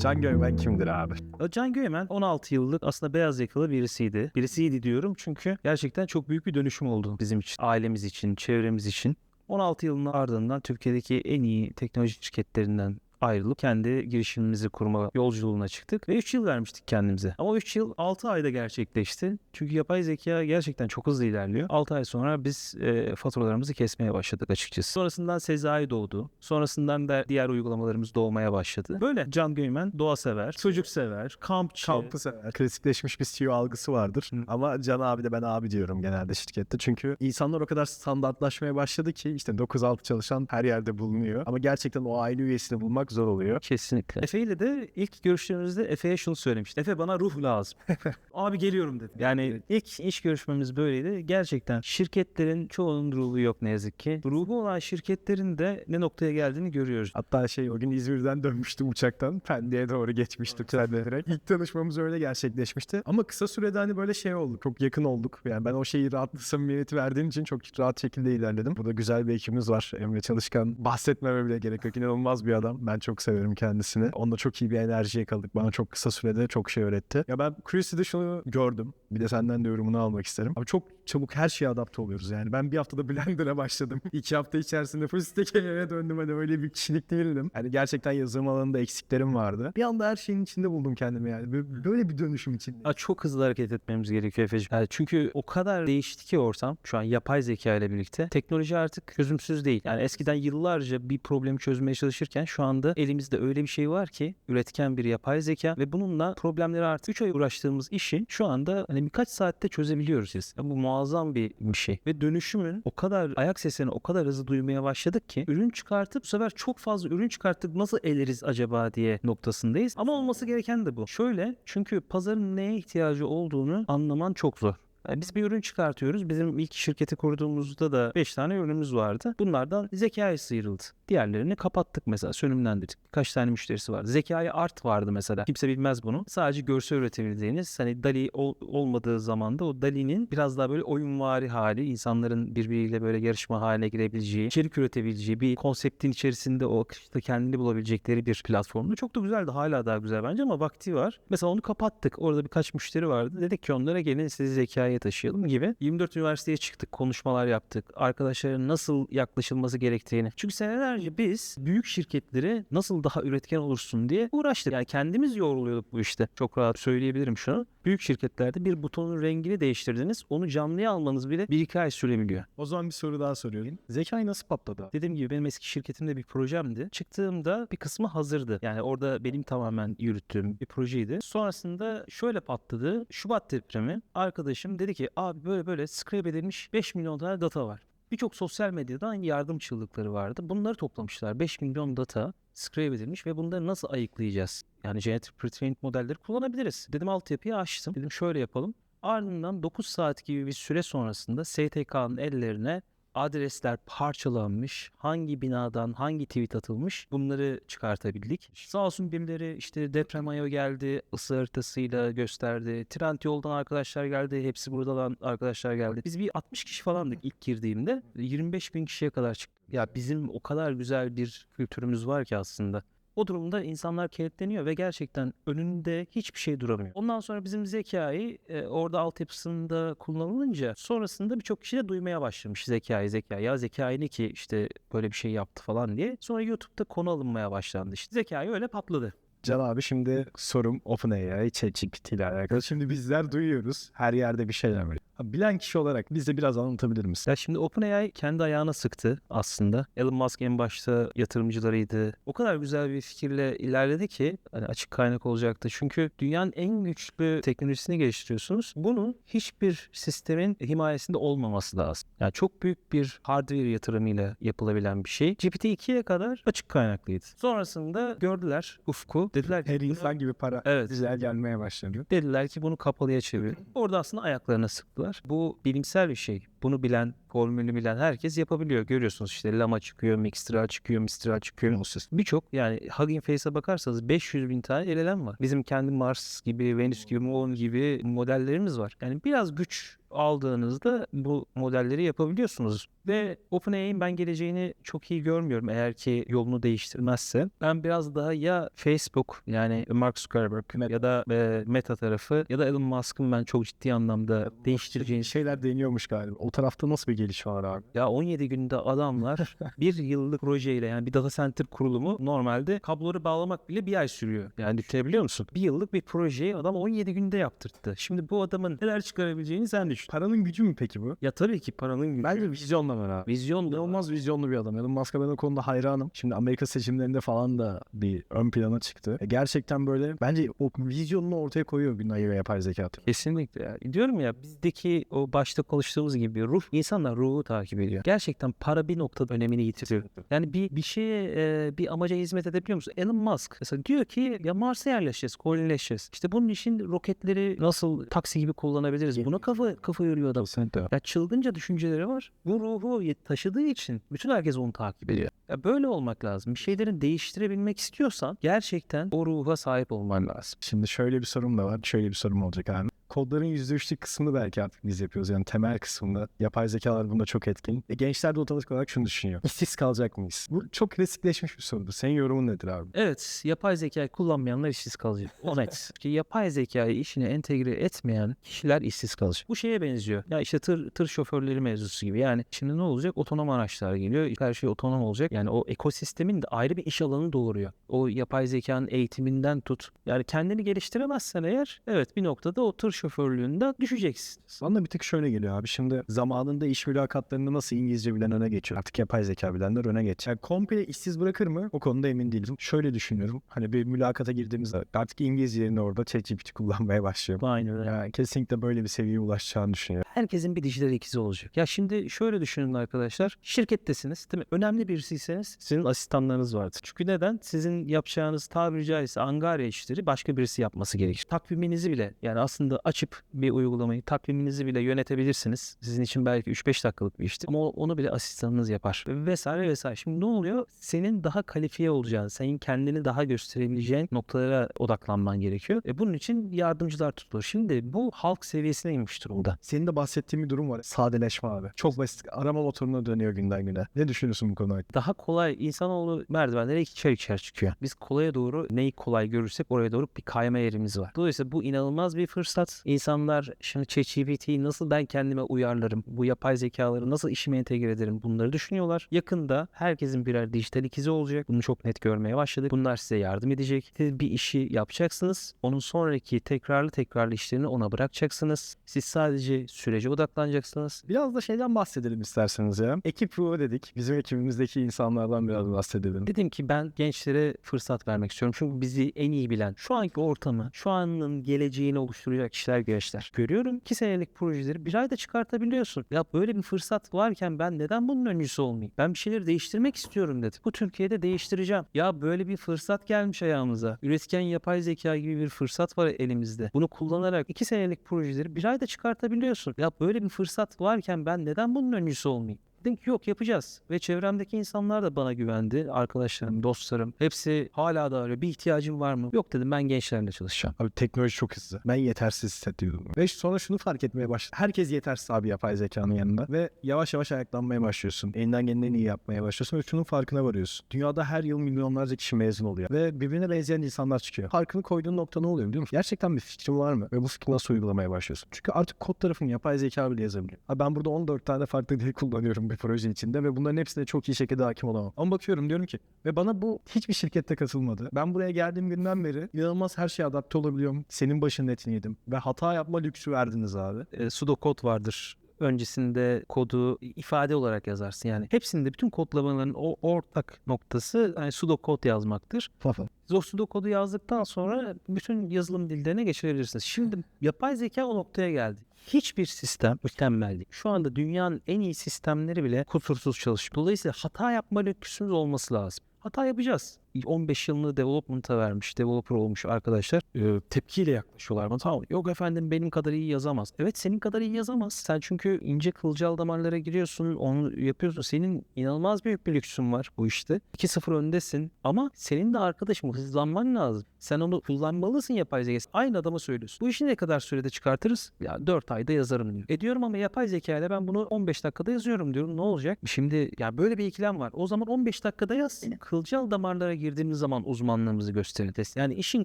Can Göymen kimdir abi? Can Göymen 16 yıllık aslında beyaz yakalı birisiydi. Birisiydi diyorum çünkü gerçekten çok büyük bir dönüşüm oldu bizim için. Ailemiz için, çevremiz için. 16 yılın ardından Türkiye'deki en iyi teknoloji şirketlerinden ayrılıp kendi girişimimizi kurma yolculuğuna çıktık ve 3 yıl vermiştik kendimize. Ama 3 yıl 6 ayda gerçekleşti. Çünkü yapay zeka gerçekten çok hızlı ilerliyor. 6 ay sonra biz e, faturalarımızı kesmeye başladık açıkçası. Sonrasından Sezai doğdu. Sonrasından da diğer uygulamalarımız doğmaya başladı. Böyle Can Göymen doğa sever, çocuk sever, kampçı. Kampı sever. Klasikleşmiş bir CEO algısı vardır. Hı. Ama Can abi de ben abi diyorum genelde şirkette. Çünkü insanlar o kadar standartlaşmaya başladı ki işte 9-6 çalışan her yerde bulunuyor. Ama gerçekten o aile üyesini bulmak zor oluyor. Kesinlikle. Efe ile de ilk görüştüğümüzde Efe'ye şunu söylemiştim. Efe bana ruh lazım. Abi geliyorum dedi. Yani ilk iş görüşmemiz böyleydi. Gerçekten şirketlerin çoğunun ruhu yok ne yazık ki. Ruhu olan şirketlerin de ne noktaya geldiğini görüyoruz. Hatta şey o gün İzmir'den dönmüştüm uçaktan. Pendik'e doğru geçmiştim trenle direkt. İlk tanışmamız öyle gerçekleşmişti. Ama kısa sürede hani böyle şey oldu. Çok yakın olduk. Yani ben o şeyi rahatlı samimiyeti verdiğin için çok rahat şekilde ilerledim. Burada güzel bir ekibimiz var. Emre Çalışkan. Bahsetmeme bile gerek yok. İnanılmaz bir adam. Ben çok severim kendisini. Onunla çok iyi bir enerji yakaladık. Bana çok kısa sürede çok şey öğretti. Ya ben Curiosity'de şunu gördüm. Bir de senden de yorumunu almak isterim. Abi çok çabuk her şeye adapte oluyoruz yani. Ben bir haftada Blender'a başladım. İki hafta içerisinde full stack eve döndüm. Hani öyle bir kişilik değildim. Hani gerçekten yazılım alanında eksiklerim vardı. Bir anda her şeyin içinde buldum kendimi yani. Böyle- bir dönüşüm içinde. Ya çok hızlı hareket etmemiz gerekiyor Efe'ciğim. Yani çünkü o kadar değişti ki ortam şu an yapay zeka ile birlikte. Teknoloji artık çözümsüz değil. Yani eskiden yıllarca bir problemi çözmeye çalışırken şu anda elimizde öyle bir şey var ki üretken bir yapay zeka ve bununla problemleri artık 3 ay uğraştığımız işi şu anda hani birkaç saatte çözebiliyoruz biz. Ya bu muazzam bir, bir şey. Ve dönüşümün o kadar ayak seslerini o kadar hızlı duymaya başladık ki ürün çıkartıp bu sefer çok fazla ürün çıkarttık nasıl eleriz acaba diye noktasındayız. Ama olması gereken de bu. Şöyle çünkü pazarın neye ihtiyacı olduğunu anlaman çok zor. Yani biz bir ürün çıkartıyoruz. Bizim ilk şirketi kurduğumuzda da 5 tane ürünümüz vardı. Bunlardan zekayı sıyrıldı. Diğerlerini kapattık mesela sönümlendirdik. Birkaç tane müşterisi vardı. Zekayı art vardı mesela. Kimse bilmez bunu. Sadece görsel üretebildiğiniz hani Dali ol- olmadığı zaman da o Dali'nin biraz daha böyle oyunvari hali insanların birbiriyle böyle yarışma haline girebileceği, içerik üretebileceği bir konseptin içerisinde o akışta kendini bulabilecekleri bir platformdu. Çok da güzeldi. Hala daha güzel bence ama vakti var. Mesela onu kapattık. Orada birkaç müşteri vardı. Dedik ki onlara gelin sizi zekaya taşıyalım gibi. 24 üniversiteye çıktık. Konuşmalar yaptık. Arkadaşların nasıl yaklaşılması gerektiğini. Çünkü senelerce biz büyük şirketleri nasıl daha üretken olursun diye uğraştık. Yani kendimiz yoruluyorduk bu işte. Çok rahat söyleyebilirim şunu. Büyük şirketlerde bir butonun rengini değiştirdiniz. Onu canlıya almanız bile bir iki ay sürebiliyor. O zaman bir soru daha soruyorum. Zekayı nasıl patladı? Dediğim gibi benim eski şirketimde bir projemdi. Çıktığımda bir kısmı hazırdı. Yani orada benim tamamen yürüttüğüm bir projeydi. Sonrasında şöyle patladı. Şubat depremi. Arkadaşım dedi ki abi böyle böyle scrape edilmiş 5 milyon tane data var. Birçok sosyal medyadan yardım çığlıkları vardı. Bunları toplamışlar. 5 milyon data scrape edilmiş ve bunları nasıl ayıklayacağız? Yani generative pre-trained modelleri kullanabiliriz. Dedim altyapıyı açtım. Dedim şöyle yapalım. Ardından 9 saat gibi bir süre sonrasında STK'nın ellerine adresler parçalanmış, hangi binadan hangi tweet atılmış bunları çıkartabildik. Sağ olsun birileri işte deprem ayı geldi, ısı haritasıyla gösterdi. Trend yoldan arkadaşlar geldi, hepsi buradan arkadaşlar geldi. Biz bir 60 kişi falandık ilk girdiğimde. 25 bin kişiye kadar çıktık. Ya bizim o kadar güzel bir kültürümüz var ki aslında. O durumda insanlar kilitleniyor ve gerçekten önünde hiçbir şey duramıyor. Ondan sonra bizim zekayı e, orada altyapısında kullanılınca sonrasında birçok kişi de duymaya başlamış zekayı zekayı. Ya zekayı ne ki işte böyle bir şey yaptı falan diye. Sonra YouTube'da konu alınmaya başlandı. İşte zekayı öyle patladı. Can abi şimdi sorum OpenAI, ChatGPT ile alakalı. Şimdi bizler duyuyoruz. Her yerde bir şeyler var. Bilen kişi olarak bize biraz anlatabilir misin? Ya şimdi OpenAI kendi ayağına sıktı aslında. Elon Musk en başta yatırımcılarıydı. O kadar güzel bir fikirle ilerledi ki hani açık kaynak olacaktı. Çünkü dünyanın en güçlü teknolojisini geliştiriyorsunuz. Bunun hiçbir sistemin himayesinde olmaması lazım. Yani çok büyük bir hardware yatırımıyla yapılabilen bir şey. GPT-2'ye kadar açık kaynaklıydı. Sonrasında gördüler ufku. Dediler ki Her insan gibi para Evet. güzel gelmeye başladı. Dediler ki bunu kapalıya çevir. Orada aslında ayaklarına sıktılar. Bu bilimsel bir şey. Bunu bilen, formülünü bilen herkes yapabiliyor. Görüyorsunuz işte Lama çıkıyor, Mixtral çıkıyor, Mistral çıkıyor. Birçok yani Hugging Face'e bakarsanız 500 bin tane LLM var. Bizim kendi Mars gibi, Venüs gibi, Moon gibi modellerimiz var. Yani biraz güç aldığınızda bu modelleri yapabiliyorsunuz. Ve OpenAI'nin ben geleceğini çok iyi görmüyorum eğer ki yolunu değiştirmezse. Ben biraz daha ya Facebook yani Mark Zuckerberg ya da e, Meta tarafı ya da Elon Musk'ın ben çok ciddi anlamda değiştireceğini şeyler deniyormuş galiba. O tarafta nasıl bir gelişme var abi? ya 17 günde adamlar bir yıllık projeyle yani bir data center kurulumu normalde kabloları bağlamak bile bir ay sürüyor. Yani düşünebiliyor musun? Bir yıllık bir projeyi adam 17 günde yaptırttı. Şimdi bu adamın neler çıkarabileceğini sen düşün. Paranın gücü mü peki bu? Ya tabii ki paranın gücü. Bence vizyonla var abi. Vizyon. İnanılmaz vizyonlu bir adam. Elon Musk'a ben o konuda hayranım. Şimdi Amerika seçimlerinde falan da bir ön plana çıktı. E, gerçekten böyle bence o vizyonunu ortaya koyuyor günahı ve yapay zeka. Kesinlikle ya. Diyorum ya bizdeki o başta konuştuğumuz gibi ruh insanlar ruhu takip ediyor. Gerçekten para bir noktada önemini yitiriyor. Yani bir bir şeye e, bir amaca hizmet edebiliyor musun? Elon Musk mesela diyor ki ya Mars'a yerleşeceğiz, kolonileşeceğiz. İşte bunun için roketleri nasıl taksi gibi kullanabiliriz? Buna kafa kafa yoruyor adam. Kesinlikle. Ya çılgınca düşünceleri var. Bu ruhu taşıdığı için bütün herkes onu takip ediyor. Ya böyle olmak lazım. Bir şeylerin değiştirebilmek istiyorsan gerçekten o ruha sahip olman lazım. Şimdi şöyle bir sorum da var. Şöyle bir sorum olacak abi. Kodların %3'lük kısmını belki artık biz yapıyoruz. Yani temel kısmında. Yapay zekalar bunda çok etkin. E, gençler de otomatik olarak şunu düşünüyor. İşsiz kalacak mıyız? Bu çok klasikleşmiş bir sorudur. Senin yorumun nedir abi? Evet, yapay zekayı kullanmayanlar işsiz kalacak. O net. Ki yapay zekayı işine entegre etmeyen kişiler işsiz kalacak. Bu şeye benziyor. Ya işte tır, tır şoförleri mevzusu gibi. Yani şimdi ne olacak? Otonom araçlar geliyor. Her şey otonom olacak. Yani o ekosistemin de ayrı bir iş alanı doğuruyor. O yapay zekanın eğitiminden tut. Yani kendini geliştiremezsen eğer evet bir noktada o tır şoförlüğünden düşeceksin. Bana bir tık şöyle geliyor abi. Şimdi zamanında iş mülakatlarında nasıl İngilizce bilen öne geçiyor. Artık yapay zeka bilenler öne geçiyor. Yani komple işsiz bırakır mı? O konuda emin değilim. Şöyle düşünüyorum. Hani bir mülakata girdiğimizde artık İngiliz yerine orada ChatGPT kullanmaya başlıyor. Aynen öyle. Yani kesinlikle böyle bir seviyeye ulaşacağını düşünüyorum. herkesin bir dijital ikizi olacak. Ya şimdi şöyle düşünün arkadaşlar. Şirkettesiniz değil mi? Önemli birisiyseniz sizin asistanlarınız vardır. Çünkü neden? Sizin yapacağınız tabiri caizse angarya işleri başka birisi yapması gerekir. Takviminizi bile yani aslında açıp bir uygulamayı takviminizi bile yönetebilirsiniz. Sizin için belki 3-5 dakikalık bir iştir. Ama onu bile asistanınız yapar. Vesaire vesaire. Şimdi ne oluyor? Senin daha kalifiye olacağın, senin kendini daha gösterebileceğin noktalara odaklanman gerekiyor. E bunun için yardımcılar tutulur. Şimdi bu halk seviyesine inmiş durumda. Senin de bahsettiğin bir durum var. Sadeleşme abi. Çok basit. Arama motoruna dönüyor günden güne. Ne düşünüyorsun bu konu hakkında? daha kolay insanoğlu merdivenlere çay içer çıkıyor. Biz kolaya doğru neyi kolay görürsek oraya doğru bir kayma yerimiz var. Dolayısıyla bu inanılmaz bir fırsat. İnsanlar şimdi ChatGPT'yi nasıl ben kendime uyarlarım, bu yapay zekaları nasıl işime entegre ederim bunları düşünüyorlar. Yakında herkesin birer dijital ikizi olacak. Bunu çok net görmeye başladık. Bunlar size yardım edecek. Siz bir işi yapacaksınız. Onun sonraki tekrarlı tekrarlı işlerini ona bırakacaksınız. Siz sadece sürece odaklanacaksınız. Biraz da şeyden bahsedelim isterseniz ya. Ekip ruhu dedik. Bizim ekibimizdeki insanlardan biraz bahsedelim. Dedim ki ben gençlere fırsat vermek istiyorum. Çünkü bizi en iyi bilen, şu anki ortamı, şu anın geleceğini oluşturacak kişiler gençler. Görüyorum iki senelik projeleri bir ayda çıkartabiliyorsun. Ya böyle bir fırsat varken ben neden bunun öncüsü olmayayım? Ben bir şeyleri değiştirmek istiyorum dedi. Bu Türkiye'de değiştireceğim. Ya böyle bir fırsat gelmiş ayağımıza. Üretken yapay zeka gibi bir fırsat var elimizde. Bunu kullanarak iki senelik projeleri bir ayda çıkartabiliyorsun. Ya böyle bir fırsat varken ben neden bunun öncüsü olmayayım? Dedim ki yok yapacağız. Ve çevremdeki insanlar da bana güvendi. Arkadaşlarım, dostlarım. Hepsi hala da öyle. Bir ihtiyacın var mı? Yok dedim ben gençlerle çalışacağım. Abi teknoloji çok hızlı. Ben yetersiz hissediyordum. Ve sonra şunu fark etmeye başladım. Herkes yetersiz abi yapay zekanın yanında. Ve yavaş yavaş ayaklanmaya başlıyorsun. Elinden geleni en iyi yapmaya başlıyorsun ve şunun farkına varıyorsun. Dünyada her yıl milyonlarca kişi mezun oluyor. Ve birbirine benzeyen insanlar çıkıyor. Farkını koyduğun nokta ne oluyor biliyor musun? Gerçekten bir fikrin var mı? Ve bu fikri nasıl uygulamaya başlıyorsun? Çünkü artık kod tarafını yapay zeka bile yazabiliyor. Abi ben burada 14 tane farklı dil kullanıyorum bir proje içinde ve bunların hepsine çok iyi şekilde hakim olamam. Ama bakıyorum diyorum ki ve bana bu hiçbir şirkette katılmadı. Ben buraya geldiğim günden beri inanılmaz her şeye adapte olabiliyorum. Senin başının etini yedim. Ve hata yapma lüksü verdiniz abi. e, pseudokod vardır. Öncesinde kodu ifade olarak yazarsın. Yani hepsinde bütün kodlamaların o ortak noktası yani pseudokod yazmaktır. Fafa. Siz o pseudokodu yazdıktan sonra bütün yazılım dillerine geçirebilirsiniz. Şimdi yapay zeka o noktaya geldi. Hiçbir sistem mükemmel değil. Şu anda dünyanın en iyi sistemleri bile kusursuz çalışıyor. Dolayısıyla hata yapma lüksümüz olması lazım. Hata yapacağız. 15 yılını development'a vermiş, developer olmuş arkadaşlar e, tepkiyle yaklaşıyorlar bana. Tamam yok efendim benim kadar iyi yazamaz. Evet senin kadar iyi yazamaz. Sen çünkü ince kılcal damarlara giriyorsun, onu yapıyorsun. Senin inanılmaz büyük bir lüksün var bu işte. 2-0 öndesin ama senin de arkadaşım hızlanman lazım. Sen onu kullanmalısın yapay zeka. Aynı adama söylüyorsun. Bu işi ne kadar sürede çıkartırız? Ya 4 ayda yazarım diyor. E diyorum ama yapay zeka ile ben bunu 15 dakikada yazıyorum diyorum. Ne olacak? Şimdi ya böyle bir ikilem var. O zaman 15 dakikada yaz. Kılcal damarlara girdiğimiz zaman uzmanlığımızı gösteririz. Yani işin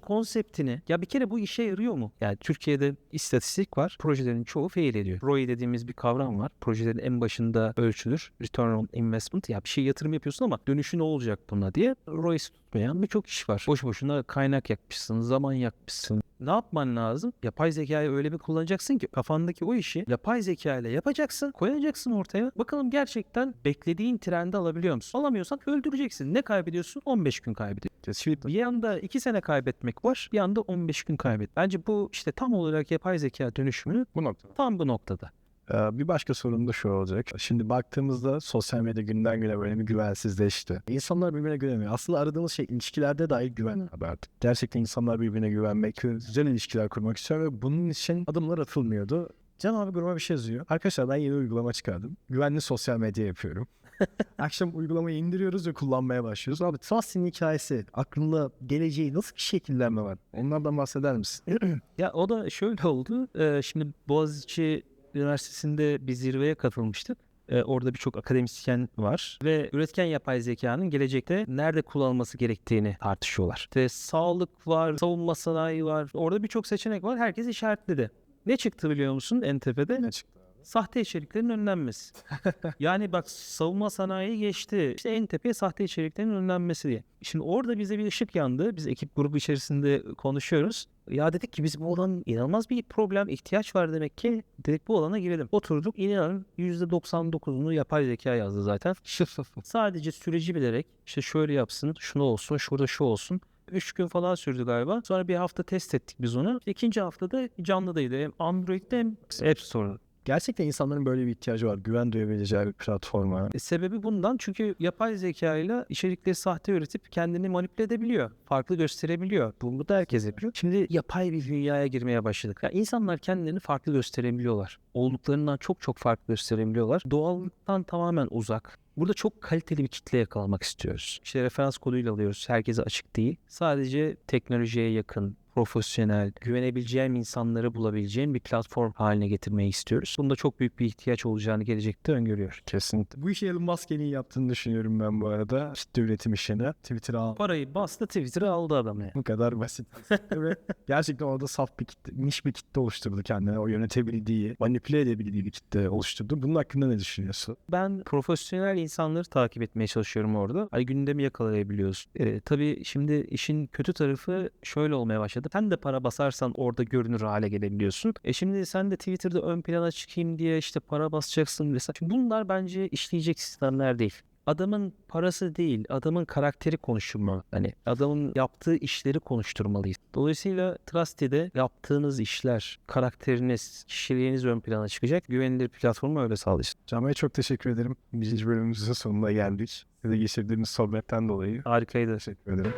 konseptini ya bir kere bu işe yarıyor mu? Yani Türkiye'de istatistik var. Projelerin çoğu fail ediyor. ROI dediğimiz bir kavram var. Projelerin en başında ölçülür. Return on investment. Ya bir şey yatırım yapıyorsun ama dönüşü ne olacak buna diye ROI'si tutmayan birçok iş var. Boş boşuna kaynak yakmışsın, zaman yakmışsın. Ne yapman lazım? Yapay zekayı öyle bir kullanacaksın ki kafandaki o işi yapay zeka ile yapacaksın, koyacaksın ortaya. Bakalım gerçekten beklediğin trendi alabiliyor musun? Alamıyorsan öldüreceksin. Ne kaybediyorsun? 15 gün kaybediyorsun. Kesinlikle. Bir yanda 2 sene kaybetmek var, bir yanda 15 gün kaybet. Bence bu işte tam olarak yapay zeka dönüşümü Bu noktada. tam bu noktada. Ee, Bir başka sorun da şu olacak. Şimdi baktığımızda sosyal medya günden güne böyle bir güvensizleşti. İnsanlar birbirine güvenmiyor. Aslında aradığımız şey ilişkilerde dahi güven artık. Gerçekten insanlar birbirine güvenmek, güzel ilişkiler kurmak istiyor ve bunun için adımlar atılmıyordu. Can abi grubuma bir şey yazıyor. Arkadaşlar ben yeni uygulama çıkardım. Güvenli sosyal medya yapıyorum. Akşam uygulamayı indiriyoruz ve kullanmaya başlıyoruz. Abi Trust'in hikayesi, aklında geleceği nasıl bir şekillenme var? Onlardan bahseder misin? Ya o da şöyle oldu. Ee, şimdi Boğaziçi Üniversitesi'nde bir zirveye katılmıştık. Ee, orada birçok akademisyen var ve üretken yapay zekanın gelecekte nerede kullanılması gerektiğini tartışıyorlar. İşte sağlık var, savunma sanayi var. Orada birçok seçenek var. Herkes işaretledi. Ne çıktı biliyor musun en tepede? ne çıktı? Sahte içeriklerin önlenmesi. yani bak savunma sanayi geçti. İşte en tepeye sahte içeriklerin önlenmesi diye. Şimdi orada bize bir ışık yandı. Biz ekip grubu içerisinde konuşuyoruz. Ya dedik ki biz bu alan inanılmaz bir problem, ihtiyaç var demek ki. Dedik bu alana girelim. Oturduk inanın %99'unu yapay zeka yazdı zaten. Sadece süreci bilerek işte şöyle yapsın, şunu olsun, şurada şu olsun. 3 gün falan sürdü galiba. Sonra bir hafta test ettik biz onu. İkinci haftada canlıdaydı. Hem Android'de hem App Store'da. Gerçekten insanların böyle bir ihtiyacı var. Güven duyabileceği bir platforma. E, sebebi bundan çünkü yapay zeka ile içerikleri sahte üretip kendini manipüle edebiliyor. Farklı gösterebiliyor. Bunu da herkes yapıyor. Şimdi yapay bir dünyaya girmeye başladık. Yani insanlar kendilerini farklı gösterebiliyorlar. Olduklarından çok çok farklı gösterebiliyorlar. Doğallıktan tamamen uzak. Burada çok kaliteli bir kitle yakalamak istiyoruz. İşte referans koduyla alıyoruz. Herkese açık değil. Sadece teknolojiye yakın, profesyonel, güvenebileceğim insanları bulabileceğim bir platform haline getirmeyi istiyoruz. Bunda çok büyük bir ihtiyaç olacağını gelecekte öngörüyor. Kesinlikle. Bu işi Elon Musk'ın iyi yaptığını düşünüyorum ben bu arada. Kitle üretim işini. Twitter'a al. Parayı bastı Twitter'ı aldı adam ya. Bu kadar basit. Gerçekten orada saf bir kitle, niş bir kitle oluşturdu kendine. O yönetebildiği, manipüle edebildiği bir kitle oluşturdu. Bunun hakkında ne düşünüyorsun? Ben profesyonel insanları takip etmeye çalışıyorum orada. Hani gündemi yakalayabiliyorsun. Ee, tabii şimdi işin kötü tarafı şöyle olmaya başladı. Sen de para basarsan orada görünür hale gelebiliyorsun. E şimdi sen de Twitter'da ön plana çıkayım diye işte para basacaksın vesaire. Şimdi bunlar bence işleyecek sistemler değil. Adamın parası değil, adamın karakteri konuşulmalı. Hani adamın yaptığı işleri konuşturmalıyız. Dolayısıyla Trusty'de yaptığınız işler, karakteriniz, kişiliğiniz ön plana çıkacak. Güvenilir platformu öyle sağlayacak. Can Bey çok teşekkür ederim. Birinci bölümümüzün sonuna geldik. Size geçirdiğimiz sohbetten dolayı Harikaydı. teşekkür ederim.